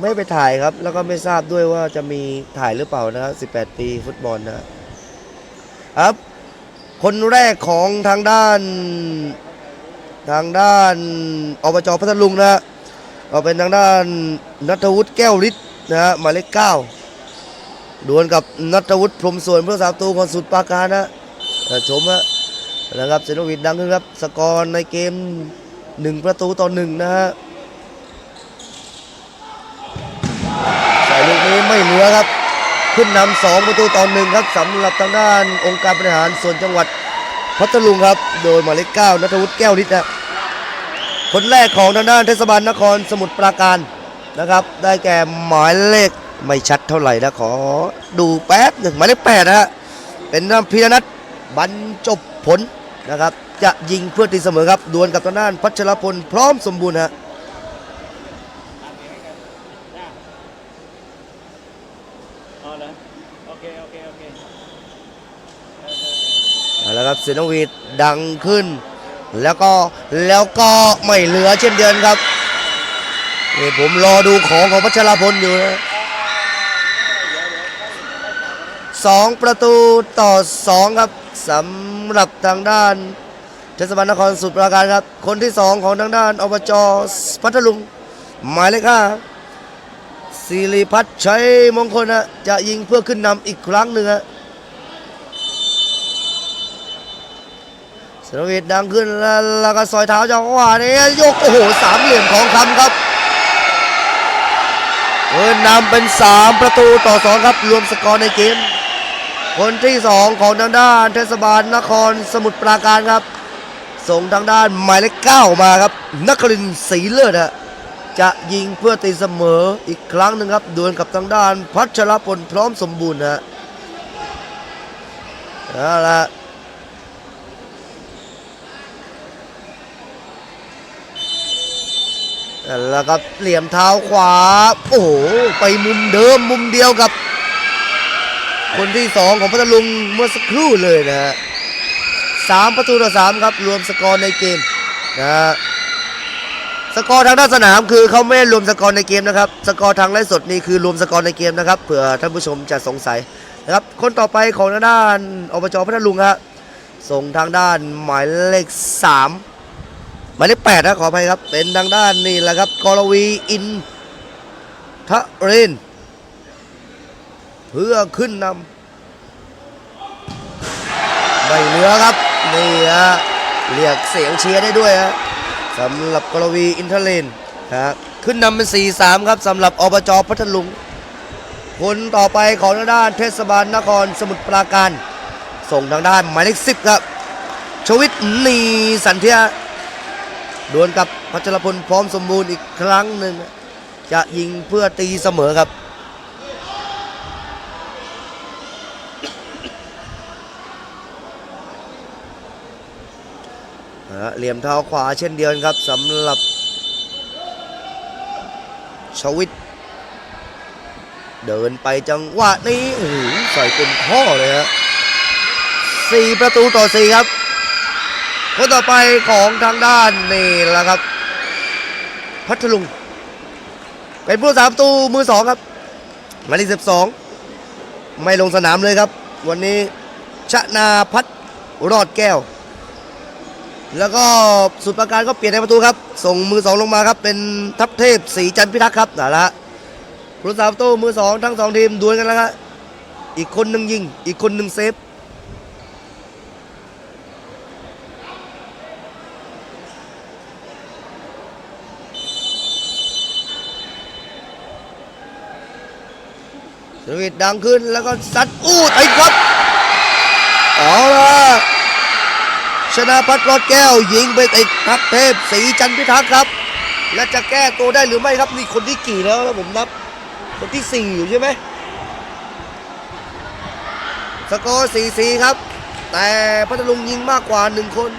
ไม่ไปถ่ายครับ แล้วก็ไม่ทราบด้วยว่าจะมีถ่ายหรือเปล่านะครับ18 ปีฟุตบอลนะครับ คนแรกของทางด้าน ทางด้านอบจพัทลุงนะฮะก็เป็นทางด้านนัทวุฒิแก้วฤทธิ์นะฮะหมายเลขเก้าดวลกับนัทวุฒิพรมส่วนเพื่อสามตูของสุดปาการนะชมฮะนะครับเซนวิดดังขึ้นครับ สกอร์ในเกมหนึ่งประตูต่อหนึ่งนะฮะ ใส่ลูก นี้ไม่เหลือครับ ขึ้นนำสองประตูต่อหนึ่งครับสำหรับทางด้านองค์การบริหารส่วนจังหวัดพัทลุงครับ โดยหมายเลขเก้านัทวุฒิแก้วฤทธิ์นะคนแรกของทางด้านเทศบาลนครสมุทรปราการนะครับ ได้แก่หมายเลขไม่ชัดเท่าไหร่นะขอดูแป๊บหนึ่งหมายเลขแปดนะฮะเป็นพีรนัทบรรจบผลนะครับ จะยิงเพื่อตีเสมอครับดวลกับทางด้านพัชรพลพร้อมสมบูรณ์ฮะ อ๋อเหรอโอ เคโอเคโอเคเอาละครับเสียงนกหวีดดังขึ้น แล้วก็แล้วก็ไม่เหลือเช่นเดิมครับนี่ผมรอดูของของพัชรพลอยู่นะสองประตูต่อสองครับสำหรับทางด้านเทศบาลนครสุดปราการครับ คนที่สองของทางด้านอบจพัทลุงหมายเลขห้า สิริพัฒน์ชัยมงคลนะจะยิงเพื่อขึ้นนำอีกครั้งหนึ่งฮะสรวิทดังขึ้นแล้วแล้วก็ซอยเท้าจังหวะนี้ยกโอ้โหสามเหลี่ยมของคำครับเอินนำเป็น 3 ประตูต่อ 2 ครับ รวมสกอร์ในเกม คนที่ 2 ของทางด้านเทศบาลนครสมุทรปราการครับ ส่งทางด้านหมายเลข9มาครับนครินทร์ศรีเลิศฮะ จะยิงเพื่อตีเสมออีกครั้งหนึ่งครับดวลกับทางด้านพัชรพลพร้อมสมบูรณ์ฮะเอาละนะแหละครับเหลี่ยมเท้าขวา โอ้โห ไปมุมเดิมมุมเดียวกับ คนที่สองของพัทลุงเมื่อสักครู่เลยนะฮะสามประตูต่อสามครับ รวมสกอร์ในเกมนะฮะ สกอร์ทางด้านสนามคือเขาไม่รวมสกอร์ในเกมนะครับ สกอร์ทางไลฟ์สดนี่คือรวมสกอร์ในเกมนะครับเผื่อท่านผู้ชมจะสงสัยนะครับคนต่อไปของทางด้านอบจพัทลุงฮะส่งทางด้านหมายเลขสามหมายเลขแปดนะขออภัยครับ เป็นทางด้านนี่แหละครับกรวีอินทะเรนเพื่อขึ้นนำไม่เหลือครับนี่ฮะเรียกเสียงเชียร์ได้ด้วยฮะ สำหรับกรวีอินทเรนนะฮะขึ้นนำเป็น 4-3 ครับสำหรับอบจพัทลุง คนต่อไปของทางด้านเทศบาลนครสมุทรปราการ ส่งทางด้านหมายเลข10 ครับ ชวิตนีสันเทียดวลกับพัชรพลพร้อมสมบูรณ์อีกครั้งหนึ่ง จะยิงเพื่อตีเสมอครับ นะฮะ เหลี่ยมเท้าขวาเช่นเดียวกันครับสำหรับชวิต เดินไปจังหวะนี้โอ้โหใส่เต็มข้อเลยฮะสี่ประตูต่อสี่ครับคนต่อไปของทางด้านนี่แหละครับ พัทลุง เป็นผู้สามประตูมือสองครับหมายเลขสิบสองไม่ลงสนามเลยครับ วันนี้ชนาพัฒน์รอดแก้ว แล้วก็สุดประการก็เปลี่ยนในประตูครับ ส่งมือสองลงมาครับ เป็นทัพเทพสีจันพิทักษ์ครับนั่นละผู้สามประตูมือสองทั้งสองทีมดวลกันแล้วครับอีกคนหนึ่งยิง อีกคนหนึ่งเซฟสวิตดังขึ้นแล้วก็ซัดอู้ไอ้ครับเอาล ชนะพัฒน์รอดแก้วยิงไปติดทัพเทพสีจันพิทักษ์ครับ และจะแก้ตัวได้หรือไม่ครับนี่คนที่กี่แล้วผมนับ คนที่สี่อยู่ใช่ไหมสกอร์สี่สี่ครับ แต่พัทลุงยิงมากกว่าหนึ่งคน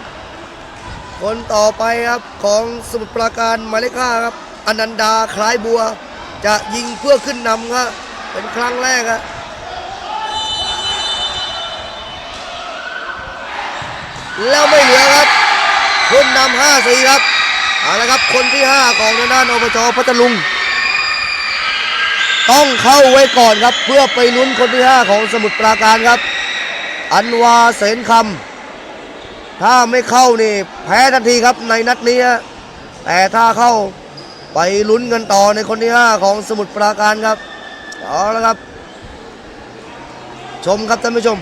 คนต่อไปครับของสมุทรปราการมาเลขห้าครับอนันดาคล้ายบัว จะยิงเพื่อขึ้นนำครับเป็นครั้งแรกอะ แล้วไม่เหลือครับขึ้นนำห้าสี่ครับเอาละครับคนที่ห้าของทางด้านอบจพัทลุง ต้องเข้าไว้ก่อนครับ เพื่อไปลุ้นคนที่ 5 ของสมุทรปราการครับ อันวาเสนคำถ้าไม่เข้านี่แพ้ทันทีครับในนัดนี้แต่ถ้าเข้าไปลุ้นกันต่อในคนที่ 5 ของสมุทรปราการครับเอาละครับ ชมครับท่านผู้ชม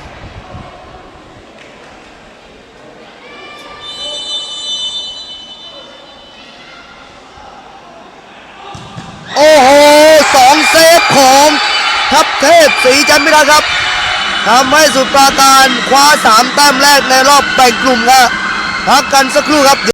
โอ้โหสองเซฟ ของทัพเทพสีจันพิรักครับทำให้สุดปราการคว้าสามแต้มแรกในรอบแบ่งกลุ่มครับพักกันสักครู่ครับ